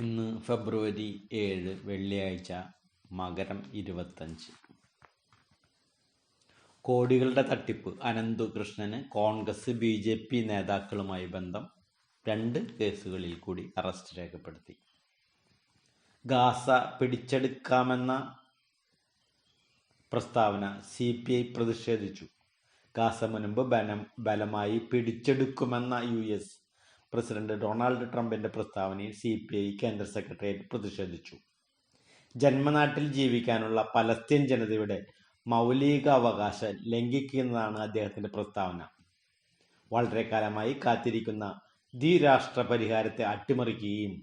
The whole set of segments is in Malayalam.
ഇന്ന് ഫെബ്രുവരി ഏഴ് വെള്ളിയാഴ്ച മകരം ഇരുപത്തഞ്ച്. കോടികളുടെ തട്ടിപ്പ്. അനന്തു കൃഷ്ണന് കോൺഗ്രസ് ബി ജെ പി നേതാക്കളുമായി ബന്ധം രണ്ട് കേസുകളിൽ കൂടി അറസ്റ്റ് രേഖപ്പെടുത്തി. ഗാസ പിടിച്ചെടുക്കാമെന്ന പ്രസ്താവന സി പി ഐ പ്രതിഷേധിച്ചു. ഗാസ മുൻപ് ബലം ബലമായി പിടിച്ചെടുക്കുമെന്ന യു എസ് പ്രസിഡന്റ് ഡൊണാൾഡ് ട്രംപിന്റെ പ്രസ്താവനയിൽ സി പി ഐ കേന്ദ്ര സെക്രട്ടേറിയറ്റ് പ്രതിഷേധിച്ചു. ജന്മനാട്ടിൽ ജീവിക്കാനുള്ള പലസ്തീൻ ജനതയുടെ മൗലിക അവകാശം ലംഘിക്കുന്നതാണ് അദ്ദേഹത്തിന്റെ പ്രസ്താവന. വളരെ കാലമായി കാത്തിരിക്കുന്ന ദ്വിരാഷ്ട്ര പരിഹാരത്തെ അട്ടിമറിക്കുകയും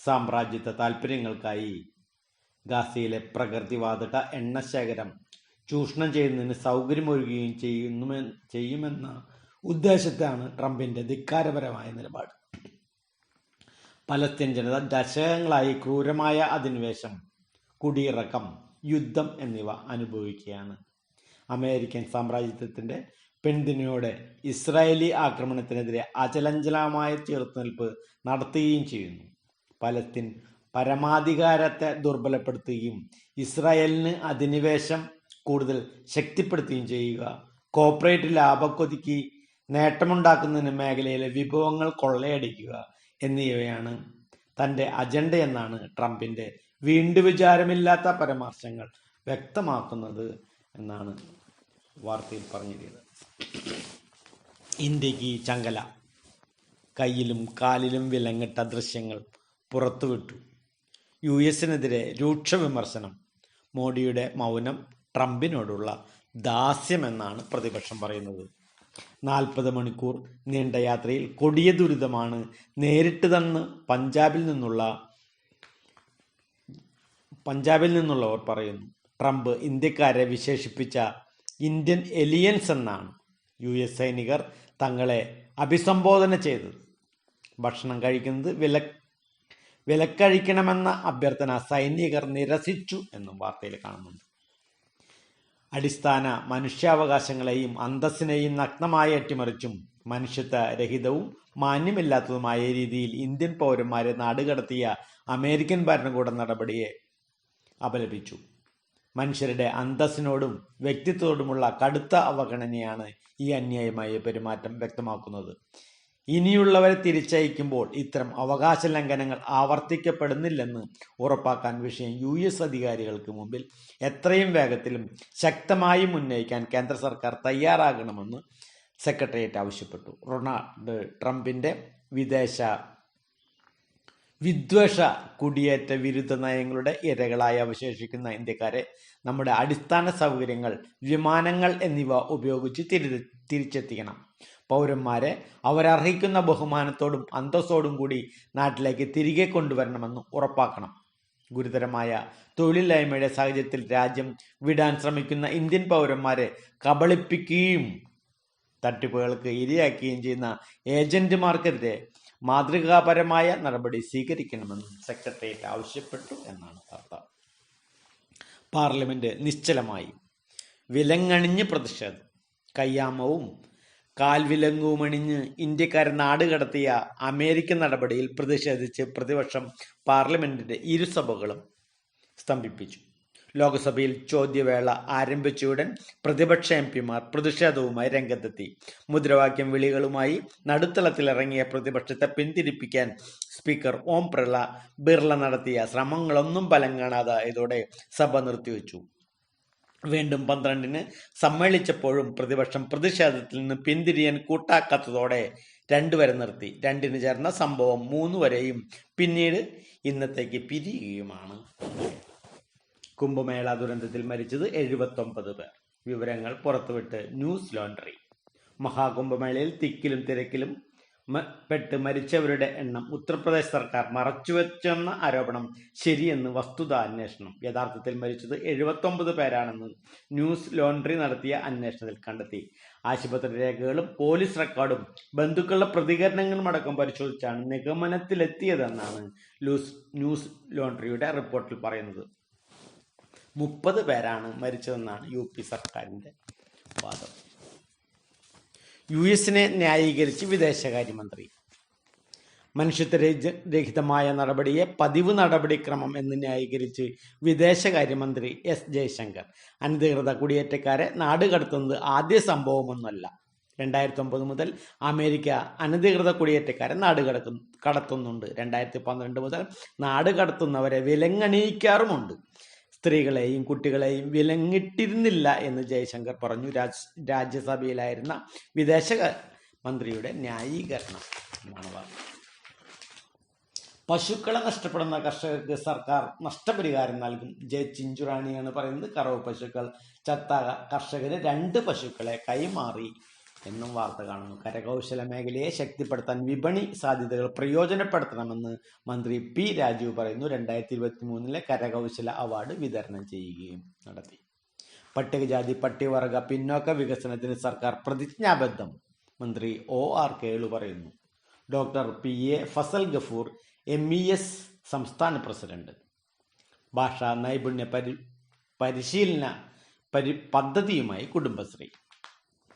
സാമ്രാജ്യത്വ താൽപ്പര്യങ്ങൾക്കായി ഗാസയിലെ പ്രകൃതിവാതക എണ്ണശേഖരം ചൂഷണം ചെയ്യുന്നതിന് സൗകര്യമൊരുക്കുകയും ചെയ്യുമെന്ന ഉദ്ദേശത്താണ് ട്രംപിന്റെ ധിക്കാരപരമായ നിലപാട്. പലസ്തീൻ ജനത ദശകങ്ങളായി ക്രൂരമായ അധിനിവേശം കുടിയിറക്കം യുദ്ധം എന്നിവ അനുഭവിക്കുകയാണ്. അമേരിക്കൻ സാമ്രാജ്യത്വത്തിന്റെ പെൺതിനയോടെ ഇസ്രായേലി ആക്രമണത്തിനെതിരെ അചലഞ്ചലമായ ചെറുത്തുനിൽപ്പ് നടത്തുകയും ചെയ്യുന്നു. പലസ്തീൻ പരമാധികാരത്തെ ദുർബലപ്പെടുത്തുകയും ഇസ്രായേലിന് അധിനിവേശം കൂടുതൽ ശക്തിപ്പെടുത്തുകയും ചെയ്യുക കോർപ്പറേറ്റ് ലാഭക്കൊതുക്കി നേട്ടമുണ്ടാക്കുന്നതിന് മേഖലയിലെ വിഭവങ്ങൾ കൊള്ളയടിക്കുക എന്നിവയാണ് തന്റെ അജണ്ടയെന്നാണ് ട്രംപിന്റെ വീണ്ടും വിചാരമില്ലാത്ത പരാമർശങ്ങൾ വ്യക്തമാക്കുന്നത് എന്നാണ് വാർത്തയിൽ പറഞ്ഞിരിക്കുന്നത്. ഇന്ത്യയ്ക്ക് ചങ്കല കയ്യിലും കാലിലും വിലങ്ങിട്ട ദൃശ്യങ്ങൾ പുറത്തുവിട്ടു. യു എസിനെതിരെ രൂക്ഷ വിമർശനം മോഡിയുടെ മൗനം ട്രംപിനോടുള്ള ദാസ്യമെന്നാണ് പ്രതിപക്ഷം പറയുന്നത്. നാൽപ്പത് മണിക്കൂർ നീണ്ട യാത്രയിൽ കൊടിയ ദുരിതമാണ് നേരിട്ട് തന്ന് പഞ്ചാബിൽ നിന്നുള്ള പഞ്ചാബിൽ നിന്നുള്ളവർ പറയുന്നു. ട്രംപ് ഇന്ത്യക്കാരെ വിശേഷിപ്പിച്ച ഇന്ത്യൻ എലിയൻസ് എന്നാണ് യു എസ് സൈനികർ തങ്ങളെ അഭിസംബോധന ചെയ്തത്. ഭക്ഷണം കഴിക്കുന്നത് വില വിലക്കഴിക്കണമെന്ന അഭ്യർത്ഥന സൈനികർ നിരസിച്ചു എന്നും വാർത്തയിൽ കാണുന്നുണ്ട്. അടിസ്ഥാന മനുഷ്യാവകാശങ്ങളെയും അന്തസ്സിനെയും നഗ്നമായി അട്ടിമറിച്ചും മനുഷ്യത്വ രഹിതവും മാന്യമില്ലാത്തതുമായ രീതിയിൽ ഇന്ത്യൻ പൗരന്മാരെ നാടുകടത്തിയ അമേരിക്കൻ ഭരണകൂട നടപടിയെ അപലപിച്ചു. മനുഷ്യരുടെ അന്തസ്സിനോടും വ്യക്തിത്വത്തോടുമുള്ള കടുത്ത അവഗണനയാണ് ഈ അന്യായമായ പെരുമാറ്റം വ്യക്തമാക്കുന്നത്. ഇനിയുള്ളവരെ തിരിച്ചയക്കുമ്പോൾ ഇത്തരം അവകാശ ലംഘനങ്ങൾ ആവർത്തിക്കപ്പെടുന്നില്ലെന്ന് ഉറപ്പാക്കാൻ വിഷയം യു എസ് അധികാരികൾക്ക് മുമ്പിൽ എത്രയും വേഗത്തിലും ശക്തമായി ഉന്നയിക്കാൻ കേന്ദ്ര സർക്കാർ തയ്യാറാകണമെന്ന് സെക്രട്ടേറിയറ്റ് ആവശ്യപ്പെട്ടു. റൊണാൾഡ് ട്രംപിന്റെ വിദേശ വിദ്വേഷ കുടിയേറ്റ വിരുദ്ധ നയങ്ങളുടെ ഇരകളായി അവശേഷിക്കുന്ന ഇന്ത്യക്കാരെ നമ്മുടെ അടിസ്ഥാന സൗകര്യങ്ങൾ വിമാനങ്ങൾ എന്നിവ ഉപയോഗിച്ച് തിരി തിരിച്ചെത്തിക്കണം. പൗരന്മാരെ അവരർഹിക്കുന്ന ബഹുമാനത്തോടും അന്തസ്സോടും കൂടി നാട്ടിലേക്ക് തിരികെ കൊണ്ടുവരണമെന്ന് ഉറപ്പാക്കണം. ഗുരുതരമായ തൊഴിലില്ലായ്മയുടെ സാഹചര്യത്തിൽ രാജ്യം വിടാൻ ശ്രമിക്കുന്ന ഇന്ത്യൻ പൗരന്മാരെ കബളിപ്പിക്കുകയും തട്ടിപ്പുകൾക്ക് ഇരയാക്കുകയും ചെയ്യുന്ന ഏജന്റുമാർക്കെതിരെ മാതൃകാപരമായ നടപടി സ്വീകരിക്കണമെന്നും സെക്രട്ടേറിയറ്റ് ആവശ്യപ്പെട്ടു എന്നാണ് വാർത്ത. പാർലമെന്റ് നിശ്ചലമായി വിലങ്ങണിഞ്ഞ് പ്രതിഷേധം കയ്യാമവും കാൽവിലങ്ങുമണിഞ്ഞ് ഇന്ത്യക്കാരെ നാട് കടത്തിയ അമേരിക്കൻ നടപടിയിൽ പ്രതിഷേധിച്ച് പ്രതിപക്ഷം പാർലമെന്റിന്റെ ഇരുസഭകളും സ്തംഭിപ്പിച്ചു. ലോക്സഭയിൽ ചോദ്യവേള ആരംഭിച്ചയുടൻ പ്രതിപക്ഷ എം പിമാർ പ്രതിഷേധവുമായി രംഗത്തെത്തി. മുദ്രാവാക്യം വിളികളുമായി നടുത്തളത്തിലിറങ്ങിയ പ്രതിപക്ഷത്തെ പിന്തിരിപ്പിക്കാൻ സ്പീക്കർ ഓം ബിർള നടത്തിയ ശ്രമങ്ങളൊന്നും ഫലം കാണാതായതോടെ സഭ നിർത്തിവെച്ചു. വീണ്ടും പന്ത്രണ്ടിന് സമ്മേളിച്ചപ്പോഴും പ്രതിപക്ഷം പ്രതിഷേധത്തിൽ നിന്ന് പിന്തിരിയാൻ കൂട്ടാക്കാത്തതോടെ രണ്ടുവരെ നിർത്തി. രണ്ടിന് ചേർന്ന സംഭവം മൂന്ന് വരെയും പിന്നീട് ഇന്നത്തേക്ക് പിരിയുകയുമാണ്. കുംഭമേള ദുരന്തത്തിൽ മരിച്ചത് എഴുപത്തൊമ്പത് പേർ. വിവരങ്ങൾ പുറത്തുവിട്ട് ന്യൂസ് ലോണ്ടറി. മഹാകുംഭമേളയിൽ തിക്കിലും തിരക്കിലും പെട്ട് മരിച്ചവരുടെ എണ്ണം ഉത്തർപ്രദേശ് സർക്കാർ മറച്ചുവെച്ചെന്ന ആരോപണം ശരിയെന്ന് വസ്തുത അന്വേഷണം. യഥാർത്ഥത്തിൽ മരിച്ചത് എഴുപത്തൊമ്പത് പേരാണെന്ന് ന്യൂസ് ലോണ്ടറി നടത്തിയ അന്വേഷണത്തിൽ കണ്ടെത്തി. ആശുപത്രി രേഖകളും പോലീസ് റെക്കോർഡും ബന്ധുക്കളുടെ പ്രതികരണങ്ങളും അടക്കം പരിശോധിച്ചാണ് നിഗമനത്തിലെത്തിയതെന്നാണ് ലൂസ് ന്യൂസ് ലോണ്ടറിയുടെ റിപ്പോർട്ടിൽ പറയുന്നത്. മുപ്പത് പേരാണ് മരിച്ചതെന്നാണ് യു പി സർക്കാരിന്റെ വാദം. യു എസിനെ ന്യായീകരിച്ച് വിദേശകാര്യമന്ത്രി. മനുഷ്യത്വരഹിതമായ നടപടിയെ പതിവ് നടപടിക്രമം എന്ന് ന്യായീകരിച്ച് വിദേശകാര്യമന്ത്രി എസ് ജയശങ്കർ. അനധികൃത കുടിയേറ്റക്കാരെ നാട് കടത്തുന്നത് ആദ്യ സംഭവമൊന്നുമല്ല. രണ്ടായിരത്തി ഒമ്പത് മുതൽ അമേരിക്ക അനധികൃത കുടിയേറ്റക്കാരെ നാട് കടത്തുന്നുണ്ട്. രണ്ടായിരത്തി പന്ത്രണ്ട് മുതൽ നാട് കടത്തുന്നവരെ വിലങ്ങണിയിക്കാറുമുണ്ട്. സ്ത്രീകളെയും കുട്ടികളെയും വിലങ്ങിട്ടിരുന്നില്ല എന്ന് ജയശങ്കർ പറഞ്ഞു. രാജ് രാജ്യസഭയിലായിരുന്ന വിദേശ മന്ത്രിയുടെ ന്യായീകരണം എന്നാണ് പശുക്കളെ നഷ്ടപ്പെടുന്ന കർഷകർക്ക് സർക്കാർ നഷ്ടപരിഹാരം നൽകും. ജെ ചിഞ്ചുറാണിയാണ് പറയുന്നത്. കറവ് പശുക്കൾ ചത്ത കർഷകര് രണ്ട് പശുക്കളെ കൈമാറി എന്നും വാർത്ത കാണുന്നു. കരകൗശല മേഖലയെ ശക്തിപ്പെടുത്താൻ വിപണി സാധ്യതകൾ പ്രയോജനപ്പെടുത്തണമെന്ന് മന്ത്രി പി രാജീവ് പറയുന്നു. രണ്ടായിരത്തി ഇരുപത്തി മൂന്നിലെ കരകൗശല അവാർഡ് വിതരണം ചെയ്യുകയും നടത്തി. പട്ടികജാതി പട്ടികവർഗ പിന്നോക്ക വികസനത്തിന് സർക്കാർ പ്രതിജ്ഞാബദ്ധം മന്ത്രി ഒ ആർ കേളു പറയുന്നു. Doctor P A Fazal Gafoor M E S സംസ്ഥാന പ്രസിഡന്റ്. ഭാഷാ നൈപുണ്യ പരി പരിശീലന പരി പദ്ധതിയുമായി കുടുംബശ്രീ.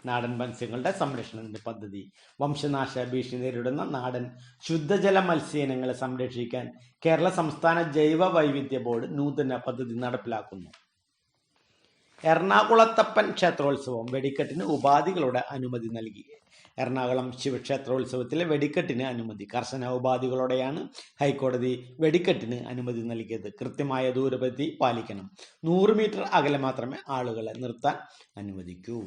നാടൻ മത്സ്യങ്ങളുടെ സംരക്ഷണത്തിന്റെ പദ്ധതി. വംശനാശ ഭീഷണി നേരിടുന്ന നാടൻ ശുദ്ധജല മത്സ്യയിനങ്ങളെ സംരക്ഷിക്കാൻ കേരള സംസ്ഥാന ജൈവ വൈവിധ്യ ബോർഡ് നൂതന പദ്ധതി നടപ്പിലാക്കുന്നു. എറണാകുളത്തപ്പൻ ക്ഷേത്രോത്സവം വെടിക്കെട്ടിന് ഉപാധികളുടെ അനുമതി നൽകി. എറണാകുളം ശിവക്ഷേത്രോത്സവത്തിലെ വെടിക്കെട്ടിന് അനുമതി. കർശന ഉപാധികളോടെയാണ് ഹൈക്കോടതി വെടിക്കെട്ടിന് അനുമതി നൽകിയത്. കൃത്യമായ ദൂരപരിധി പാലിക്കണം. നൂറ് മീറ്റർ അകലെ മാത്രമേ ആളുകളെ നിർത്താൻ അനുവദിക്കൂ.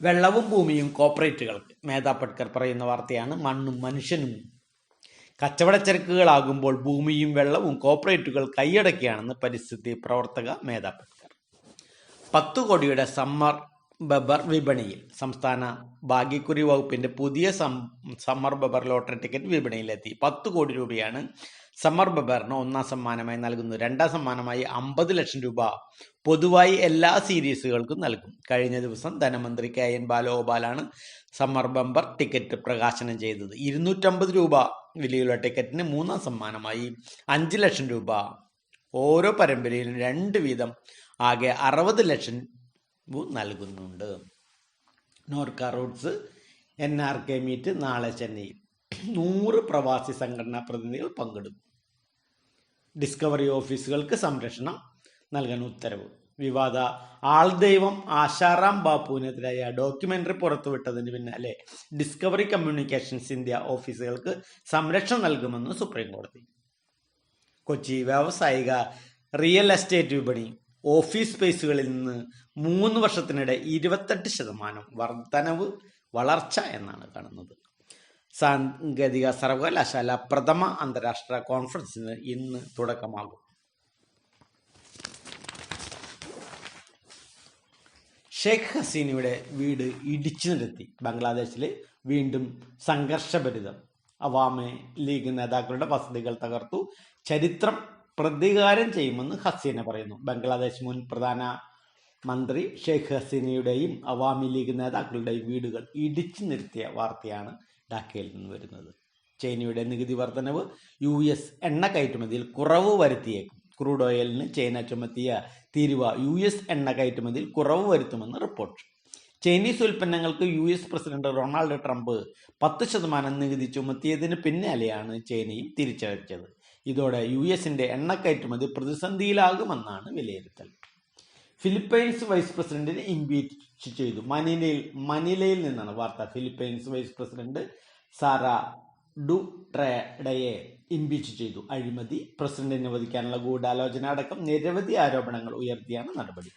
വെള്ളവും ഭൂമിയും കോപ്പറേറ്റുകൾക്ക്. മേധാ പട്കർ പറയുന്ന വാർത്തയാണ് മണ്ണും മനുഷ്യനും കച്ചവടച്ചരക്കുകളാകുമ്പോൾ ഭൂമിയും വെള്ളവും കോപ്പറേറ്റുകൾ കൈയടക്കുകയാണെന്ന് പരിസ്ഥിതി പ്രവർത്തക മേധാ പട്കർ പത്തു കോടിയുടെ സമ്മർ ബബർ വിപണിയിൽ സംസ്ഥാന ഭാഗ്യക്കുറി വകുപ്പിന്റെ പുതിയ സമ്മർ ബബർ ലോട്ടറി ടിക്കറ്റ് വിപണിയിലെത്തി. പത്ത് കോടി രൂപയാണ് സമ്മർ ബബേറിന് ഒന്നാം സമ്മാനമായി നൽകുന്നു. രണ്ടാം സമ്മാനമായി അമ്പത് ലക്ഷം രൂപ പൊതുവായി എല്ലാ സീരീസുകൾക്കും നൽകും. കഴിഞ്ഞ ദിവസം ധനമന്ത്രി കെ എൻ ബാലഗോപാലാണ് സമ്മർ ബമ്പർ ടിക്കറ്റ് പ്രകാശനം ചെയ്തത്. ഇരുന്നൂറ്റമ്പത് രൂപ വിലയുള്ള ടിക്കറ്റിന് മൂന്നാം സമ്മാനമായി അഞ്ച് ലക്ഷം രൂപ. ഓരോ പരമ്പരയിലും രണ്ട് വീതം ആകെ അറുപത് ലക്ഷം നൽകുന്നുണ്ട്. Norka Roots N R K meet നാളെ ചെന്നൈയിൽ. നൂറ് പ്രവാസി സംഘടനാ പ്രതിനിധികൾ പങ്കെടുക്കും. ഡിസ്കവറി ഓഫീസുകൾക്ക് സംരക്ഷണം നൽകാൻ ഉത്തരവ്. വിവാദ ആൾദൈവം ആശാറാം ബാപ്പുവിനെതിരായ ഡോക്യുമെന്ററി പുറത്തുവിട്ടതിന് പിന്നാലെ ഡിസ്കവറി കമ്മ്യൂണിക്കേഷൻസ് ഇന്ത്യ ഓഫീസുകൾക്ക് സംരക്ഷണം നൽകുമെന്ന് സുപ്രീം കോടതി കൊച്ചി വ്യാവസായിക റിയൽ എസ്റ്റേറ്റ് വിപണി ഓഫീസ് സ്പേസുകളിൽ നിന്ന് മൂന്ന് വർഷത്തിനിടെ ഇരുപത്തെട്ട് ശതമാനം വർധനവ് വളർച്ച എന്നാണ് കാണുന്നത്. സാങ്കേതിക സർവകലാശാല പ്രഥമ അന്താരാഷ്ട്ര കോൺഫറൻസിന് ഇന്ന് തുടക്കമാകും. ഷെയ്ഖ് ഹസീനയുടെ വീട് ഇടിച്ചു നിരത്തി ബംഗ്ലാദേശിൽ വീണ്ടും സംഘർഷഭരിതം. അവാമി ലീഗ് നേതാക്കളുടെ വസതികൾ തകർത്തു. ചരിത്രം പ്രതികാരം ചെയ്യുമെന്ന് ഹസീന പറയുന്നു. ബംഗ്ലാദേശ് മുൻ പ്രധാന മന്ത്രി ഷെയ്ഖ് ഹസീനയുടെയും അവാമി ലീഗ് നേതാക്കളുടെയും വീടുകൾ ഇടിച്ചു നിർത്തിയ വാർത്തയാണ് ഢാക്കയിൽ നിന്ന് വരുന്നത്. ചൈനയുടെ നികുതി വർധനവ് യു എസ് എണ്ണ കയറ്റുമതിയിൽ കുറവ് വരുത്തിയേക്കും. ക്രൂഡ് ഓയിലിന് ചൈന ചുമത്തിയ തീരുവ യു എസ് എണ്ണ കയറ്റുമതിയിൽ കുറവ് വരുത്തുമെന്ന് റിപ്പോർട്ട്. ചൈനീസ് ഉൽപ്പന്നങ്ങൾക്ക് U S president Ronald Trump പത്ത് ശതമാനം നികുതി ചുമത്തിയതിന് പിന്നാലെയാണ് ചൈനയും തിരിച്ചടിച്ചത്. ഇതോടെ യു എസിന്റെ എണ്ണ കയറ്റുമതി പ്രതിസന്ധിയിലാകുമെന്നാണ് വിലയിരുത്തൽ. ഫിലിപ്പൈൻസ് വൈസ് പ്രസിഡന്റിന് ഇംപീച്ച് ചെയ്തു. മനിലയിൽ മനിലയിൽ നിന്നാണ് വാർത്ത. ഫിലിപ്പൈൻസ് വൈസ് പ്രസിഡന്റ് സാറ ഡു ട്രേഡയെ ഇംപീച്ച് ചെയ്തു. അഴിമതി പ്രസിഡന്റിനെ വധിക്കാനുള്ള ഗൂഢാലോചന അടക്കം നിരവധി ആരോപണങ്ങൾ ഉയർത്തിയാണ് നടപടി.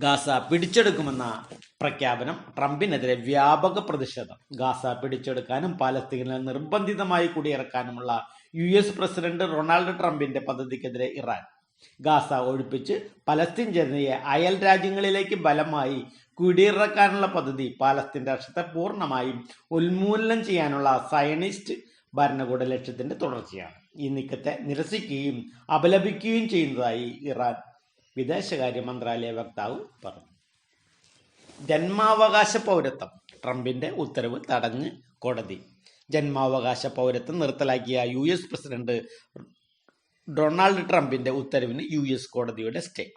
ഗാസ പിടിച്ചെടുക്കുമെന്ന പ്രഖ്യാപനം ട്രംപിനെതിരെ വ്യാപക പ്രതിഷേധം. ഗാസ പിടിച്ചെടുക്കാനും പാലസ്തീനെ നിർബന്ധിതമായി കുടിയിറക്കാനുമുള്ള യു എസ് പ്രസിഡന്റ് റൊണാൾഡ് ട്രംപിന്റെ പദ്ധതിക്കെതിരെ ഇറാൻ. ഗാസ ഒഴിപ്പിച്ച് പലസ്തീൻ ജനതയെ അയൽ രാജ്യങ്ങളിലേക്ക് ബലമായി കുടിയിറക്കാനുള്ള പദ്ധതി പാലസ്തീൻ രാഷ്ട്രത്തെ പൂർണമായും ഉന്മൂലനം ചെയ്യാനുള്ള സയനിസ്റ്റ് ഭരണകൂട ലക്ഷ്യത്തിന്റെ തുടർച്ചയാണ്. ഈ നീക്കത്തെ നിരസിക്കുകയും അപലപിക്കുകയും ചെയ്യുന്നതായി ഇറാൻ വിദേശകാര്യ മന്ത്രാലയ വക്താവ് പറഞ്ഞു. ജന്മാവകാശ പൗരത്വം. ട്രംപിന്റെ ഉത്തരവ് തടഞ്ഞ് കോടതി. ജന്മാവകാശ പൗരത്വം നിർത്തലാക്കിയ യു എസ് പ്രസിഡന്റ് ഡൊണാൾഡ് ട്രംപിന്റെ ഉത്തരവിന് യു എസ് കോടതിയുടെ സ്റ്റേ.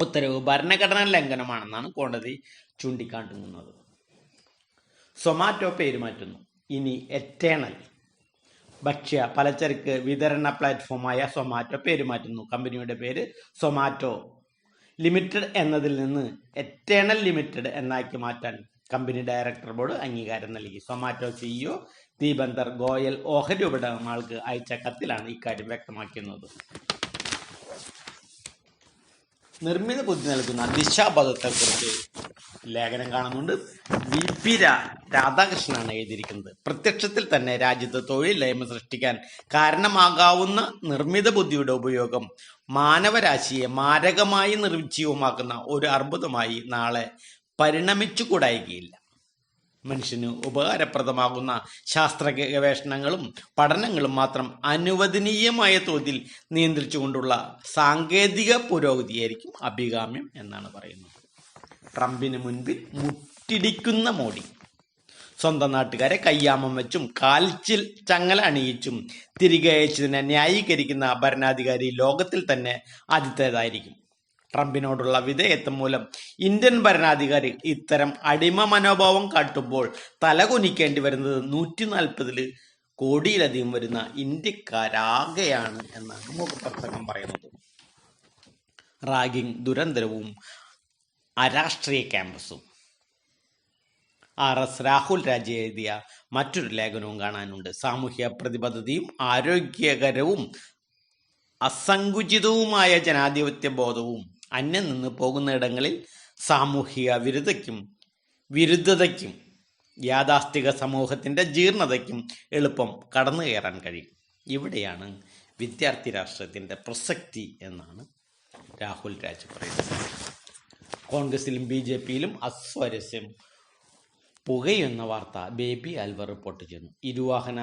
ഉത്തരവ് ഭരണഘടനാ ലംഘനമാണെന്നാണ് കോടതി ചൂണ്ടിക്കാട്ടുന്നത്. സൊമാറ്റോ പേരുമാറ്റുന്നു ഇനി എറ്റേണൽ ഭക്ഷ്യ പലചരക്ക് വിതരണ പ്ലാറ്റ്ഫോമായ സൊമാറ്റോ പേരുമാറ്റുന്നു കമ്പനിയുടെ പേര് സൊമാറ്റോ. ലിമിറ്റഡ് എന്നതിൽ നിന്ന് എറ്റേണൽ ലിമിറ്റഡ് എന്നാക്കി മാറ്റാൻ കമ്പനി ഡയറക്ടർ ബോർഡ് അംഗീകാരം നൽകി. സൊമാറ്റോ സിഇഒ ദീപന്തർ ഗോയൽ ഓഹരി ഉടമകൾക്ക് അയച്ച കത്തിലാണ് ഇക്കാര്യം വ്യക്തമാക്കുന്നത്. നിർമ്മിത ബുദ്ധി നൽകുന്ന ദിശാബോധത്തെക്കുറിച്ച് ലേഖനം കാണുന്നുണ്ട്. വി. പി. രാധാകൃഷ്ണനാണ് എഴുതിയിരിക്കുന്നത്. പ്രത്യക്ഷത്തിൽ തന്നെ രാജ്യത്ത് തൊഴിലില്ലായ്മ സൃഷ്ടിക്കാൻ കാരണമാകാവുന്ന നിർമ്മിത ബുദ്ധിയുടെ ഉപയോഗം മാനവരാശിയെ മാരകമായി നിർജീവമാക്കുന്ന ഒരു അർബുദമായി നാളെ പരിണമിച്ചുകൂടായികയില്ല. മനുഷ്യന് ഉപകാരപ്രദമാകുന്ന ശാസ്ത്ര ഗവേഷണങ്ങളും പഠനങ്ങളും മാത്രം അനുവദനീയമായ തോതിൽ നിയന്ത്രിച്ചുകൊണ്ടുള്ള സാങ്കേതിക പുരോഗതിയായിരിക്കും അഭികാമ്യം എന്നാണ് പറയുന്നത്. ട്രംപിന് മുൻപിൽ മുട്ടിടിക്കുന്ന മോഡി. സ്വന്തം നാട്ടുകാരെ കയ്യാമം വെച്ചും കാൽച്ചിൽ ചങ്ങല അണിയിച്ചും തിരികെ അയച്ചതിനെ ന്യായീകരിക്കുന്ന ഭരണാധികാരി ലോകത്തിൽ തന്നെ ആദ്യത്തേതായിരിക്കും. ട്രംപിനോടുള്ള വിധേയത്വം മൂലം ഇന്ത്യൻ ഭരണാധികാരി ഇത്തരം അടിമ മനോഭാവം കാട്ടുമ്പോൾ തലകുനിക്കേണ്ടി വരുന്നത് നൂറ്റി നാൽപ്പതിൽ കോടിയിലധികം വരുന്ന ഇന്ത്യക്കാരാകെയാണ് എന്നാണ് മുഖപ്രസംഗം പറയുന്നത്. റാഗിംഗ് ദുരന്തരവും അരാഷ്ട്രീയ ക്യാമ്പസും. ആർ എസ് രാഹുൽ രാജ എഴുതിയ മറ്റൊരു ലേഖനവും കാണാനുണ്ട്. സാമൂഹ്യ പ്രതിബദ്ധതയും ആരോഗ്യകരവും അസങ്കുചിതവുമായ ജനാധിപത്യ ബോധവും അന്യം നിന്ന് പോകുന്നിടങ്ങളിൽ സാമൂഹിക വിരുദ്ധയ്ക്കും വിരുദ്ധതയ്ക്കും യാഥാസ്ഥിക സമൂഹത്തിന്റെ ജീർണതയ്ക്കും എളുപ്പം കടന്നു കയറാൻ കഴിയും. ഇവിടെയാണ് വിദ്യാർത്ഥി രാഷ്ട്രത്തിന്റെ പ്രസക്തി എന്നാണ് രാഹുൽ രാജ് പറയുന്നത്. കോൺഗ്രസിലും ബി ജെ പിയിലും അസ്വാരസ്യം പുകയെന്ന വാർത്ത ബേബി അൽവർ റിപ്പോർട്ട് ചെയ്യുന്നു. ഇരുവാഹന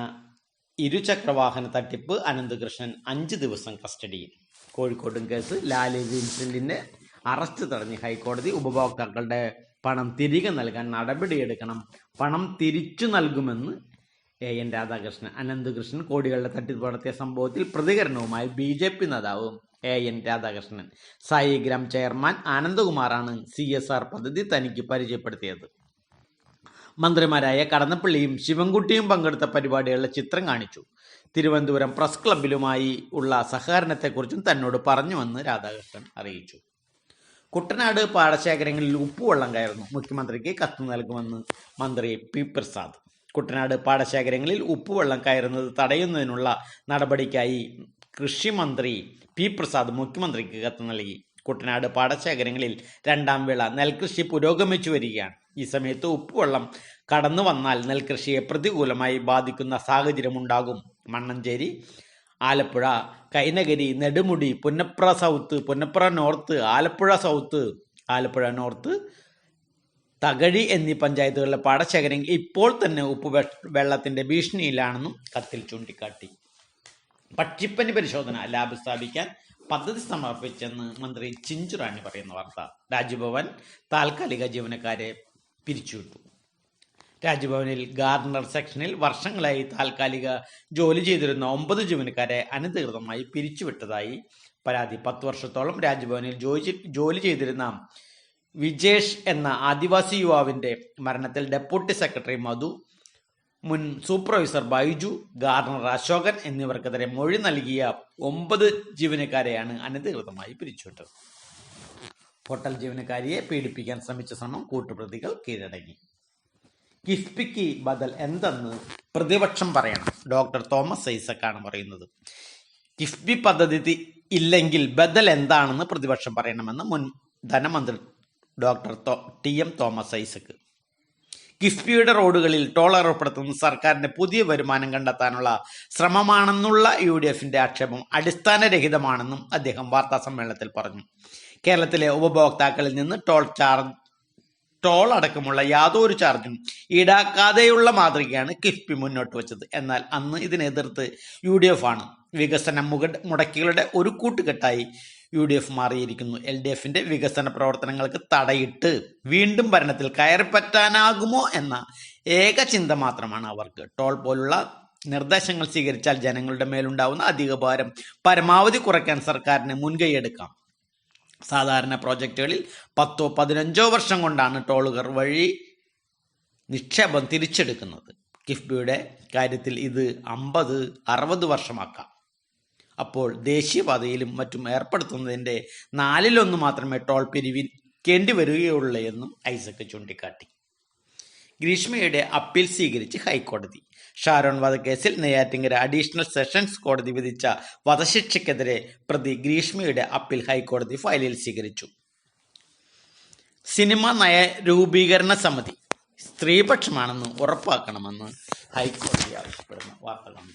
ഇരുചക്രവാഹന തട്ടിപ്പ് അനന്തകൃഷ്ണൻ അഞ്ച് ദിവസം കസ്റ്റഡിയിൽ. കോഴിക്കോടും കേസ് ലാലി വിൻസെന്റിന്റെ അറസ്റ്റ് തടഞ്ഞ് ഹൈക്കോടതി ഉപഭോക്താക്കളുടെ പണം തിരികെ നൽകാൻ നടപടിയെടുക്കണം. പണം തിരിച്ചു നൽകുമെന്ന് എ എൻ രാധാകൃഷ്ണൻ അനന്തകൃഷ്ണൻ കോടികളുടെ തട്ടിപ്പ് നടത്തിയ സംഭവത്തിൽ പ്രതികരണവുമായി ബി ജെ പി നേതാവ് A N Radhakrishnan. Saigram chairman ആനന്ദകുമാറാണ് C S R പദ്ധതി തനിക്ക് പരിചയപ്പെടുത്തിയത്. മന്ത്രിമാരായ കടന്നപ്പള്ളിയും ശിവൻകുട്ടിയും പങ്കെടുത്ത പരിപാടികളുടെ ചിത്രം കാണിച്ചു. തിരുവനന്തപുരം പ്രസ് ക്ലബിലുമായി ഉള്ള സഹകരണത്തെക്കുറിച്ചും തന്നോട് പറഞ്ഞുവെന്ന് രാധാകൃഷ്ണൻ അറിയിച്ചു. കുട്ടനാട് പാടശേഖരങ്ങളിൽ ഉപ്പുവെള്ളം കയറുന്നു. മുഖ്യമന്ത്രിക്ക് കത്ത് നൽകുമെന്ന് മന്ത്രി പി പ്രസാദ്. കുട്ടനാട് പാടശേഖരങ്ങളിൽ ഉപ്പുവെള്ളം കയറുന്നത് തടയുന്നതിനുള്ള നടപടിക്കായി കൃഷിമന്ത്രി പി പ്രസാദ് മുഖ്യമന്ത്രിക്ക് കത്ത് നൽകി. കുട്ടനാട് പാടശേഖരങ്ങളിൽ രണ്ടാം വിള നെൽകൃഷി പുരോഗമിച്ചു വരികയാണ്. ഈ സമയത്ത് ഉപ്പുവെള്ളം കടന്നു വന്നാൽ നെൽകൃഷിയെ പ്രതികൂലമായി ബാധിക്കുന്ന സാഹചര്യമുണ്ടാകും. Mannancherry Alappuzha Kainakari Nedumudi Punnapra south Punnapra north Alappuzha south Alappuzha north Thakazhi എന്നീ പഞ്ചായത്തുകളിലെ പാടശേഖരങ്ങൾ ഇപ്പോൾ തന്നെ ഉപ്പ് വെള്ളത്തിന്റെ ഭീഷണിയിലാണെന്നും കത്തിൽ ചൂണ്ടിക്കാട്ടി. പക്ഷിപ്പനി പരിശോധന ലാബ് സ്ഥാപിക്കാൻ പദ്ധതി സമർപ്പിച്ചെന്ന് മന്ത്രി ചിഞ്ചുറാണി പറയുന്ന വാർത്ത. രാജ്ഭവൻ താൽക്കാലിക ജീവനക്കാരെ പിരിച്ചുവിട്ടു. രാജ്ഭവനിൽ ഗാർഡനർ സെക്ഷനിൽ വർഷങ്ങളായി താൽക്കാലിക ജോലി ചെയ്തിരുന്ന ഒമ്പത് ജീവനക്കാരെ അനധികൃതമായി പിരിച്ചുവിട്ടതായി പരാതി. പത്ത് വർഷത്തോളം രാജ്ഭവനിൽ ജോലി ജോലി ചെയ്തിരുന്ന വിജേഷ് എന്ന ആദിവാസി യുവാവിന്റെ മരണത്തിൽ ഡെപ്യൂട്ടി സെക്രട്ടറി മധു മുൻ സൂപ്പർവൈസർ ബൈജു ഗാർണർ അശോകൻ എന്നിവർക്കെതിരെ മൊഴി നൽകിയ ഒമ്പത് ജീവനക്കാരെയാണ് അനധികൃതമായി പിരിച്ചുവിട്ടത്. ഹോട്ടൽ ജീവനക്കാരിയെ പീഡിപ്പിക്കാൻ ശ്രമിച്ച ശ്രമം കൂട്ടുപ്രതികൾ കീഴടങ്ങി. കിഫ്ബിക്ക് ബദൽ എന്തെന്ന് പ്രതിപക്ഷം പറയണം. ഡോക്ടർ തോമസ് ഐസക്കാണ് പറയുന്നത്. കിഫ്ബി പദ്ധതി ഇല്ലെങ്കിൽ ബദൽ എന്താണെന്ന് പ്രതിപക്ഷം പറയണമെന്ന് മുൻ ധനമന്ത്രി doctor T M Thomas Isaac. കിഫ്ബിയുടെ റോഡുകളിൽ ടോൾ ഏർപ്പെടുത്തുന്ന സർക്കാരിന്റെ പുതിയ വരുമാനം കണ്ടെത്താനുള്ള ശ്രമമാണെന്നുള്ള യു ഡി എഫിന്റെ ആക്ഷേപം അടിസ്ഥാനരഹിതമാണെന്നും അദ്ദേഹം വാർത്താ സമ്മേളനത്തിൽ പറഞ്ഞു. കേരളത്തിലെ ഉപഭോക്താക്കളിൽ നിന്ന് ടോൾ ചാർജ് ടോൾ അടക്കമുള്ള യാതൊരു ചാർജും ഈടാക്കാതെയുള്ള മാതൃകയാണ് കിഫ്ബി മുന്നോട്ട് വെച്ചത്. എന്നാൽ അന്ന് ഇതിനെതിർത്ത് യു ഡി എഫ് ആണ് വികസന മുക മുടക്കികളുടെ ഒരു കൂട്ടുകെട്ടായി യു ഡി എഫ് മാറിയിരിക്കുന്നു. എൽ ഡി എഫിന്റെ വികസന പ്രവർത്തനങ്ങൾക്ക് തടയിട്ട് വീണ്ടും ഭരണത്തിൽ കയറിപ്പറ്റാനാകുമോ എന്ന ഏക ചിന്ത മാത്രമാണ് അവർക്ക്. ടോൾ പോലുള്ള നിർദ്ദേശങ്ങൾ സ്വീകരിച്ചാൽ ജനങ്ങളുടെ മേലുണ്ടാവുന്ന അധിക ഭാരം പരമാവധി കുറയ്ക്കാൻ സർക്കാരിന് മുൻകൈയെടുക്കാം. സാധാരണ പ്രോജക്റ്റുകളിൽ പത്തോ പതിനഞ്ചോ വർഷം കൊണ്ടാണ് ടോളുകൾ വഴി നിക്ഷേപം തിരിച്ചെടുക്കുന്നത്. കിഫ്ബിയുടെ കാര്യത്തിൽ ഇത് അമ്പത് അറുപത് വർഷമാക്കാം. അപ്പോൾ ദേശീയപാതയിലും മറ്റും ഏർപ്പെടുത്തുന്നതിന്റെ നാലിലൊന്ന് മാത്രമേ ടോൾ പിരിവിക്കേണ്ടി വരികയുള്ളൂ എന്നും ഐസക് ചൂണ്ടിക്കാട്ടി. ഗ്രീഷ്മയുടെ അപ്പീൽ സ്വീകരിച്ച് ഹൈക്കോടതി. ഷാരോൺ വധക്കേസിൽ നെയ്യാറ്റിങ്കര അഡീഷണൽ സെഷൻസ് കോടതി വിധിച്ച വധശിക്ഷയ്ക്കെതിരെ പ്രതി ഗ്രീഷ്മയുടെ അപ്പീൽ ഹൈക്കോടതി ഫയലിൽ സ്വീകരിച്ചു. സിനിമ നയ രൂപീകരണ സമിതി. സ്ത്രീപക്ഷമാണെന്ന് ഉറപ്പാക്കണമെന്ന് ഹൈക്കോടതി ആവശ്യപ്പെടുന്ന. വാർത്തകളാണ്.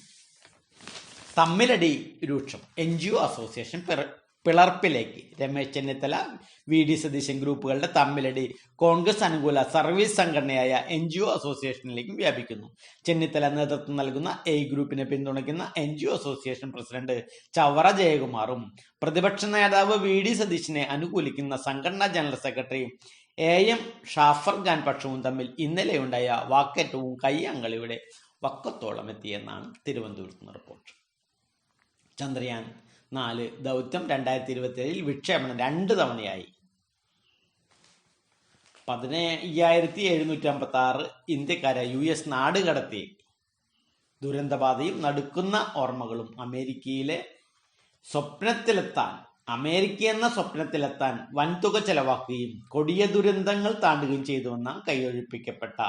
തമ്മിലടി രൂക്ഷം. എൻ ജി ഒ അസോസിയേഷൻ പിളർപ്പിലേക്ക്. രമേശ് ചെന്നിത്തല വി. ഡി. സതീശൻ ഗ്രൂപ്പുകളുടെ തമ്മിലടി കോൺഗ്രസ് അനുകൂല സർവീസ് സംഘടനയായ എൻ ജി ഒ അസോസിയേഷനിലേക്കും വ്യാപിക്കുന്നു. ചെന്നിത്തല നേതൃത്വം നൽകുന്ന എ ഗ്രൂപ്പിനെ പിന്തുണയ്ക്കുന്ന N G O association president Chavara ജയകുമാറും പ്രതിപക്ഷ നേതാവ് വി. ഡി. സതീശനെ അനുകൂലിക്കുന്ന സംഘടനാ general secretary A M Shafar Khan പക്ഷവും തമ്മിൽ ഇന്നലെയുണ്ടായ വാക്കേറ്റവും കയ്യാങ്കളിയുടെ വക്കത്തോളം എത്തിയെന്നാണ് തിരുവനന്തപുരത്ത് റിപ്പോർട്ട്. ചന്ദ്രയാൻ നാല്. ദൗത്യം രണ്ടായിരത്തി ഇരുപത്തി ഏഴിൽ വിക്ഷേപണം രണ്ട് തവണയായി. പതിനയ്യായിരത്തി എഴുന്നൂറ്റി അമ്പത്തി ആറ് ഇന്ത്യക്കാരെ യു എസ് നാട് കടത്തി. ദുരന്തബാധയും നടുക്കുന്ന ഓർമ്മകളും അമേരിക്കയിലെ സ്വപ്നത്തിലെത്താൻ അമേരിക്ക എന്ന സ്വപ്നത്തിലെത്താൻ വൻതുക ചെലവാക്കുകയും കൊടിയ ദുരന്തങ്ങൾ താണ്ടുകയും ചെയ്തുവെന്ന കൈയൊഴിപ്പിക്കപ്പെട്ട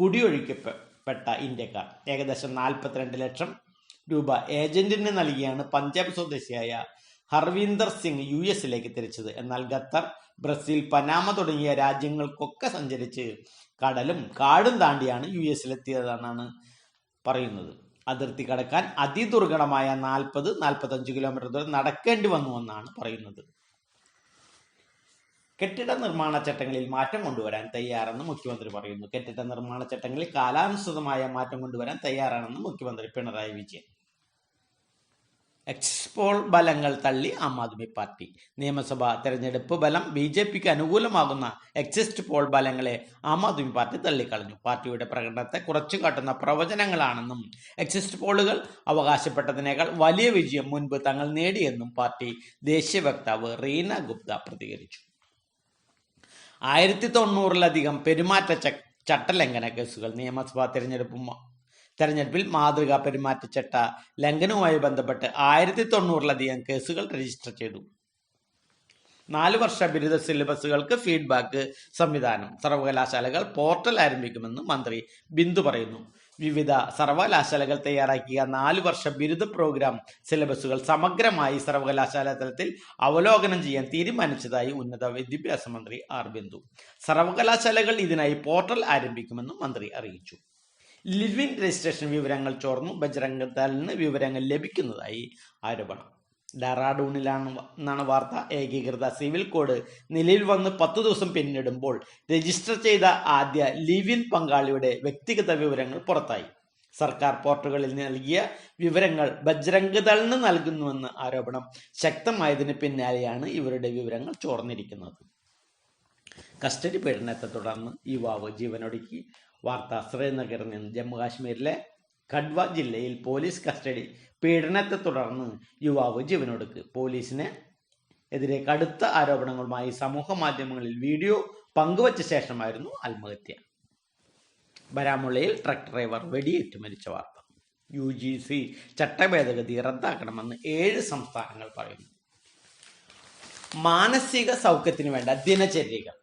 കുടിയൊഴിക്കപ്പെട്ട ഇന്ത്യക്കാർ. ഏകദേശം നാൽപ്പത്തിരണ്ട് ലക്ഷം രൂപ ഏജന്റിന് നൽകിയാണ് പഞ്ചാബ് സ്വദേശിയായ ഹർവീന്ദർ സിംഗ് യു എസിലേക്ക് തിരിച്ചത്. എന്നാൽ ഖത്തർ ബ്രസീൽ പനാമ തുടങ്ങിയ രാജ്യങ്ങൾക്കൊക്കെ സഞ്ചരിച്ച് കടലും കാടും താണ്ടിയാണ് യു എസിലെത്തിയതെന്നാണ് പറയുന്നത്. അതിർത്തി കടക്കാൻ അതിദുർഘടമായ നാൽപ്പത് നാൽപ്പത്തഞ്ച് കിലോമീറ്റർ ദൂരം നടക്കേണ്ടി വന്നുവെന്നാണ് പറയുന്നത്. കെട്ടിട നിർമ്മാണ ചട്ടങ്ങളിൽ മാറ്റം കൊണ്ടുവരാൻ തയ്യാറെന്ന് മുഖ്യമന്ത്രി പറയുന്നു. കെട്ടിട നിർമ്മാണ ചട്ടങ്ങളിൽ കാലാനുസൃതമായ മാറ്റം കൊണ്ടുവരാൻ തയ്യാറാണെന്ന് മുഖ്യമന്ത്രി പിണറായി വിജയൻ എക്സ്പോൾ ബലങ്ങൾ തള്ളി ആം ആദ്മി പാർട്ടി. നിയമസഭാ തെരഞ്ഞെടുപ്പ് ബലം ബി ജെ പിക്ക് അനുകൂലമാകുന്ന എക്സിസ്റ്റ് പോൾ ബലങ്ങളെ ആം ആദ്മി പാർട്ടി തള്ളിക്കളഞ്ഞു. പാർട്ടിയുടെ പ്രകടനത്തെ കുറച്ചു കാട്ടുന്ന പ്രവചനങ്ങളാണെന്നും എക്സിസ്റ്റ് പോളുകൾ അവകാശപ്പെട്ടതിനേക്കാൾ വലിയ വിജയം മുൻപ് തങ്ങൾ നേടിയെന്നും പാർട്ടി ദേശീയ വക്താവ് റീന ഗുപ്ത പ്രതികരിച്ചു. ആയിരത്തി തൊണ്ണൂറിലധികം പെരുമാറ്റ ചട്ടലംഘന കേസുകൾ നിയമസഭാ തെരഞ്ഞെടുപ്പ് തെരഞ്ഞെടുപ്പിൽ മാതൃകാ പെരുമാറ്റച്ചട്ട ലംഘനവുമായി ബന്ധപ്പെട്ട് ആയിരത്തി തൊണ്ണൂറിലധികം കേസുകൾ രജിസ്റ്റർ ചെയ്തു. നാല് വർഷ ബിരുദ സിലബസുകൾക്ക് ഫീഡ്ബാക്ക് സംവിധാനം. സർവകലാശാലകൾ പോർട്ടൽ ആരംഭിക്കുമെന്ന് മന്ത്രി ബിന്ദു പറയുന്നു. വിവിധ സർവകലാശാലകൾ തയ്യാറാക്കിയ നാല് വർഷ ബിരുദ പ്രോഗ്രാം സിലബസുകൾ സമഗ്രമായി സർവകലാശാല തലത്തിൽ അവലോകനം ചെയ്യാൻ തീരുമാനിച്ചതായി ഉന്നത വിദ്യാഭ്യാസ മന്ത്രി ആർ ബിന്ദു. സർവകലാശാലകൾ ഇതിനായി പോർട്ടൽ ആരംഭിക്കുമെന്നും മന്ത്രി അറിയിച്ചു. ലിവിൻ രജിസ്ട്രേഷൻ വിവരങ്ങൾ ചോർന്നു ബജ്രംഗ് ദളിന് വിവരങ്ങൾ ലഭിക്കുന്നതായി ആരോപണം. ഡെറാഡൂണിലാണ് എന്നാണ് വാർത്ത. ഏകീകൃത സിവിൽ കോഡ് നിലവിൽ വന്ന് പത്ത് ദിവസം പിന്നിടുമ്പോൾ രജിസ്റ്റർ ചെയ്ത ആദ്യ ലിവിൻ പങ്കാളിയുടെ വ്യക്തിഗത വിവരങ്ങൾ പുറത്തായി. സർക്കാർ പോർട്ടുകളിൽ നൽകിയ വിവരങ്ങൾ ബജ്രംഗ് ദളിന് നൽകുന്നുവെന്ന് ആരോപണം ശക്തമായതിന് പിന്നാലെയാണ് ഇവരുടെ വിവരങ്ങൾ ചോർന്നിരിക്കുന്നത്. കസ്റ്റഡി പീഡനത്തെ തുടർന്ന് യുവാവ് ജീവനൊടുക്കി. വാർത്ത ശ്രീനഗറിൽ നിന്ന് ജമ്മു കാശ്മീരിലെ കഡ്വ ജില്ലയിൽ പോലീസ് കസ്റ്റഡി. പീഡനത്തെ തുടർന്ന് യുവാവ് ജീവനൊടുക്ക്. പോലീസിന് എതിരെ കടുത്ത ആരോപണങ്ങളുമായി സമൂഹ മാധ്യമങ്ങളിൽ വീഡിയോ പങ്കുവച്ച ശേഷമായിരുന്നു ആത്മഹത്യ. ബരാമുള്ളയിൽ ട്രക്ക് ഡ്രൈവർ വെടിയേറ്റ് മരിച്ച വാർത്ത. യു ജി സി ചട്ടഭേദഗതി റദ്ദാക്കണമെന്ന് ഏഴ് സംസ്ഥാനങ്ങൾ പറയുന്നു. മാനസിക സൗഖ്യത്തിന് വേണ്ട ദിനചര്യകൾ.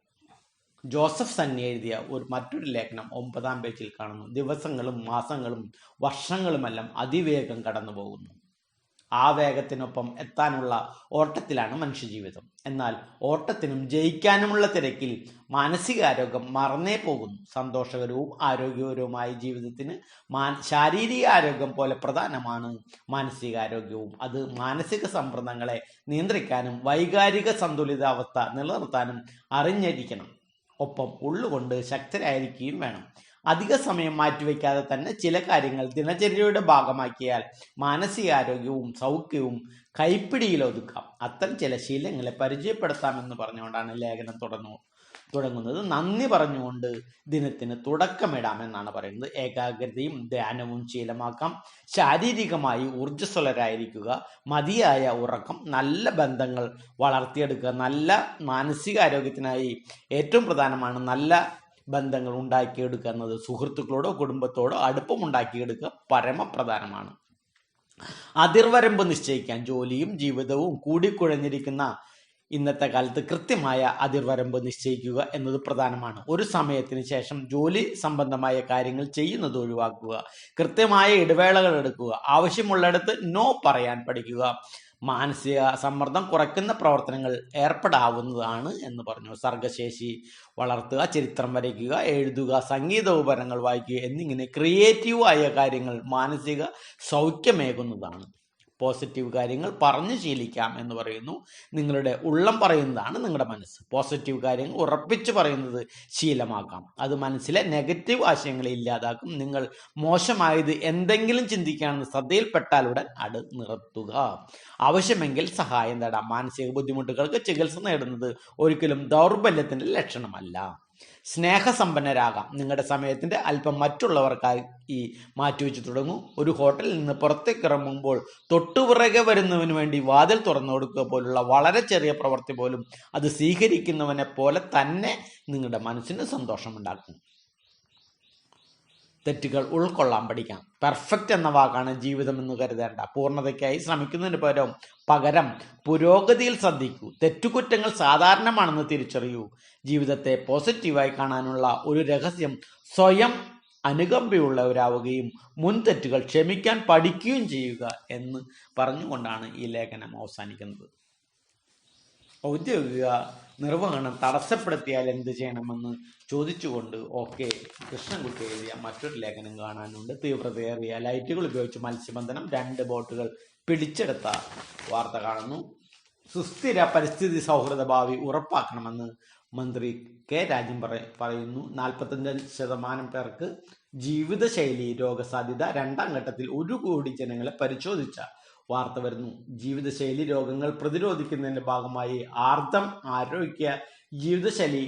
ജോസഫ് സന്നി എഴുതിയ ഒരു മറ്റൊരു ലേഖനം ഒമ്പതാം പേജിൽ കാണുന്നു. ദിവസങ്ങളും മാസങ്ങളും വർഷങ്ങളുമെല്ലാം അതിവേഗം കടന്നു പോകുന്നു. ആ വേഗത്തിനൊപ്പം എത്താനുള്ള ഓട്ടത്തിലാണ് മനുഷ്യജീവിതം. എന്നാൽ ഓട്ടത്തിനും ജയിക്കാനുമുള്ള തിരക്കിൽ മാനസികാരോഗ്യം മറന്നേ പോകുന്നു. സന്തോഷകരവും ആരോഗ്യകരവുമായ ജീവിതത്തിന് ശാരീരിക ആരോഗ്യം പോലെ പ്രധാനമാണ് മാനസികാരോഗ്യവും. അത് മാനസിക സമ്മർദ്ദങ്ങളെ നിയന്ത്രിക്കാനും വൈകാരിക സന്തുലിതാവസ്ഥ നിലനിർത്താനും അറിഞ്ഞിരിക്കണം. ഒപ്പം ഉള്ളുകൊണ്ട് ശക്തരായിരിക്കുകയും വേണം. അധിക സമയം മാറ്റിവെക്കാതെ തന്നെ ചില കാര്യങ്ങൾ ദിനചര്യയുടെ ഭാഗമാക്കിയാൽ മാനസികാരോഗ്യവും സൗഖ്യവും കൈപ്പിടിയിലൊതുക്കാം അത്തരം ചില ശീലങ്ങളെ പരിചയപ്പെടുത്താമെന്ന് പറഞ്ഞുകൊണ്ടാണ് ലേഖനം തുടങ്ങു തുടങ്ങുന്നത്. നന്ദി പറഞ്ഞുകൊണ്ട് ദിനത്തിന് തുടക്കമിടാമെന്നാണ് പറയുന്നത്. ഏകാഗ്രതയും ധ്യാനവും ശീലമാക്കാം. ശാരീരികമായി ഊർജസ്വലരായിരിക്കുക. മതിയായ ഉറക്കം നല്ല ബന്ധങ്ങൾ വളർത്തിയെടുക്കുക. നല്ല മാനസികാരോഗ്യത്തിനായി ഏറ്റവും പ്രധാനമാണ് നല്ല ബന്ധങ്ങൾ ഉണ്ടാക്കിയെടുക്കുക എന്നത്. സുഹൃത്തുക്കളോടോ കുടുംബത്തോടോ അടുപ്പം ഉണ്ടാക്കിയെടുക്കുക പരമപ്രധാനമാണ്. അതിർവരമ്പ് നിശ്ചയിക്കാൻ ജോലിയും ജീവിതവും കൂടിക്കുഴഞ്ഞിരിക്കുന്ന ഇന്നത്തെ കാലത്ത് കൃത്യമായ അതിർവരമ്പ് നിശ്ചയിക്കുക എന്നത് പ്രധാനമാണ്. ഒരു സമയത്തിന് ശേഷം ജോലി സംബന്ധമായ കാര്യങ്ങൾ ചെയ്യുന്നത് ഒഴിവാക്കുക കൃത്യമായ ഇടവേളകൾ എടുക്കുക ആവശ്യമുള്ളിടത്ത് നോ പറയാൻ പഠിക്കുക. മാനസിക സമ്മർദ്ദം കുറയ്ക്കുന്ന പ്രവർത്തനങ്ങൾ ഏർപ്പെടാവുന്നതാണ് എന്ന് പറഞ്ഞു. സർഗശേഷി വളർത്തുക ചരിത്രം വരയ്ക്കുക എഴുതുക സംഗീത ഉപകരണങ്ങൾ വായിക്കുക എന്നിങ്ങനെ ക്രിയേറ്റീവായ കാര്യങ്ങൾ മാനസിക സൗഖ്യമേകുന്നതാണ്. പോസിറ്റീവ് കാര്യങ്ങൾ പറഞ്ഞു ശീലിക്കാം എന്ന് പറയുന്നു. നിങ്ങളുടെ ഉള്ളം പറയുന്നതാണ് നിങ്ങളുടെ മനസ്സ്. പോസിറ്റീവ് കാര്യങ്ങൾ ഉറപ്പിച്ച് പറയുന്നത് ശീലമാക്കാം. അത് മനസ്സിലെ നെഗറ്റീവ് ആശയങ്ങളെ ഇല്ലാതാക്കും. നിങ്ങൾ മോശമായത് എന്തെങ്കിലും ചിന്തിക്കുകയാണെന്ന് ശ്രദ്ധയിൽപ്പെട്ടാലുടൻ അത് നിർത്തുക. ആവശ്യമെങ്കിൽ സഹായം തേടാം മാനസിക ബുദ്ധിമുട്ടുകൾക്ക് ചികിത്സ നേടുന്നത് ഒരിക്കലും ദൗർബല്യത്തിന്റെ ലക്ഷണമല്ല. സ്നേഹസമ്പന്നരാകാം. നിങ്ങളുടെ സമയത്തിന്റെ അല്പം മറ്റുള്ളവർക്കായി ഈ മാറ്റിവെച്ച് തുടങ്ങും. ഒരു ഹോട്ടലിൽ നിന്ന് പുറത്തേക്ക് ഇറങ്ങുമ്പോൾ തൊട്ടുപിറകെ വരുന്നവന് വേണ്ടി വാതിൽ തുറന്നു കൊടുക്കുക പോലുള്ള വളരെ ചെറിയ പ്രവൃത്തി പോലും അത് സ്വീകരിക്കുന്നവനെ പോലെ തന്നെ നിങ്ങളുടെ മനസ്സിന് സന്തോഷമുണ്ടാക്കും. തെറ്റുകൾ ഉൾക്കൊള്ളാൻ പഠിക്കാം പെർഫെക്റ്റ് എന്ന വാക്കാണ് ജീവിതം എന്ന് കരുതേണ്ട. പൂർണതയ്ക്കായി ശ്രമിക്കുന്നതിന് പകരം പകരം പുരോഗതിയിൽ ശ്രദ്ധിക്കൂ. തെറ്റുകുറ്റങ്ങൾ സാധാരണമാണെന്ന് തിരിച്ചറിയൂ. ജീവിതത്തെ പോസിറ്റീവായി കാണാനുള്ള ഒരു രഹസ്യം സ്വയം അനുകമ്പയുള്ളവരാവുകയും മുൻ തെറ്റുകൾ ക്ഷമിക്കാൻ പഠിക്കുകയും ചെയ്യുക എന്ന് പറഞ്ഞുകൊണ്ടാണ് ഈ ലേഖനം അവസാനിക്കുന്നത്. ഔദ്യോഗിക നിർവഹണം തടസ്സപ്പെടുത്തിയാൽ എന്ത് ചെയ്യണമെന്ന് ചോദിച്ചുകൊണ്ട് ഓക്കെ കൃഷ്ണൻകുട്ടി എഴുതിയ മറ്റൊരു ലേഖനം കാണാനുണ്ട്. തീവ്രതയേറിയ ലൈറ്റുകൾ ഉപയോഗിച്ച് മത്സ്യബന്ധനം രണ്ട് ബോട്ടുകൾ പിടിച്ചെടുത്ത വാർത്ത കാണുന്നു. സുസ്ഥിര പരിസ്ഥിതി സൗഹൃദ ഭാവി ഉറപ്പാക്കണമെന്ന് മന്ത്രി കെ രാജൻ പറയുന്നു. നാൽപ്പത്തഞ്ച് ശതമാനം പേർക്ക് ജീവിതശൈലി രോഗസാധ്യത രണ്ടാം ഘട്ടത്തിൽ ഒരു കോടി ജനങ്ങളെ പരിശോധിച്ച വാർത്ത വരുന്നു. ജീവിതശൈലി രോഗങ്ങൾ പ്രതിരോധിക്കുന്നതിന്റെ ഭാഗമായി ആർദ്രം ആരോഗ്യ ജീവിതശൈലി